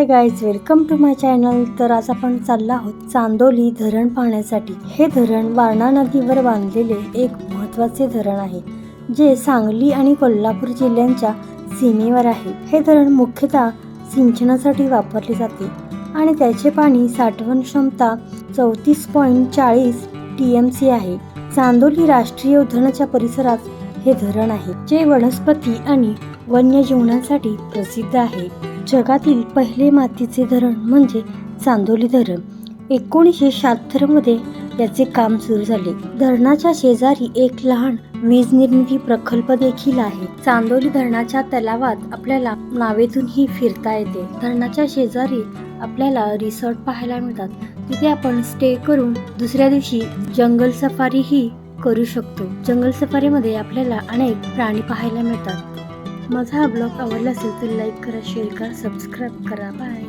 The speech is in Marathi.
Hi guys welcome to my channel तर आज आपण चालला आहोत चांदोली धरण पाहण्यासाठी. हे धरण वारणा नदीवर बांधलेले एक महत्त्वाचे धरण आहे जे सांगली आणि कोल्हापूर जिल्ह्यांच्या सीमेवर आहे. हे धरण मुख्यतः सिंचनासाठी वापरले जाते आणि त्याचे पाणी साठवण क्षमता चौतीस पॉईंट चाळीस टी एम सी आहे. चांदोली राष्ट्रीय उद्यानाच्या परिसरात हे धरण आहे जे वनस्पती आणि वन्यजीवनासाठी प्रसिद्ध आहे. जगातील पहिले मातीचे धरण म्हणजे चांदोली धरण. एकोणीसशे शहात्तरमध्ये याचे काम सुरू झाले. धरणाच्या शेजारी एक लहान वीज निर्मिती प्रकल्प देखील आहे. चांदोली धरणाच्या तलावात आपल्याला नावेतूनही फिरता येते. धरणाच्या शेजारी आपल्याला रिसॉर्ट पाहायला मिळतात. तिथे आपण स्टे करून दुसऱ्या दिवशी जंगल सफारीही करू शकतो. जंगल सफारीमध्ये आपल्याला अनेक प्राणी पाहायला मिळतात. माझा हा ब्लॉग आवडला असेल तर लाईक करा शेअर करा सबस्क्राईब करा. बाय.